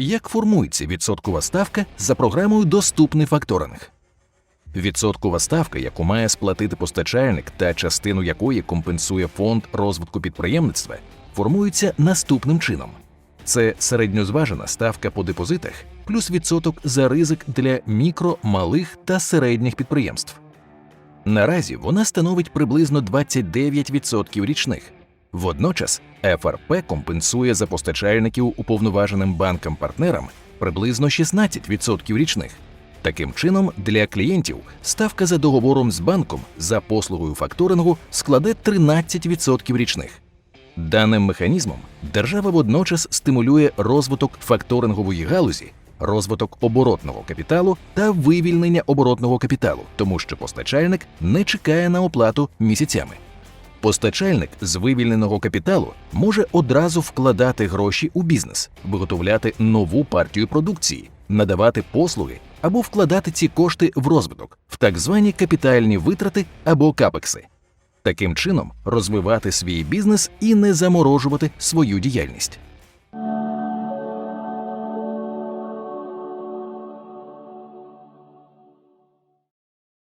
Як формується відсоткова ставка за програмою Доступний факторинг? Відсоткова ставка, яку має сплатити постачальник та частину якої компенсує фонд розвитку підприємництва, формується наступним чином: це середньозважена ставка по депозитах плюс відсоток за ризик для мікро, малих та середніх підприємств. Наразі вона становить приблизно 29% річних. Водночас ФРП компенсує за постачальників уповноваженим банкам-партнерам приблизно 16% річних. Таким чином, для клієнтів ставка за договором з банком за послугою факторингу складе 13% річних. Даним механізмом держава водночас стимулює розвиток факторингової галузі, розвиток оборотного капіталу та вивільнення оборотного капіталу, тому що постачальник не чекає на оплату місяцями. Постачальник з вивільненого капіталу може одразу вкладати гроші у бізнес, виготовляти нову партію продукції, надавати послуги або вкладати ці кошти в розвиток, в так звані капітальні витрати або капекси. Таким чином розвивати свій бізнес і не заморожувати свою діяльність.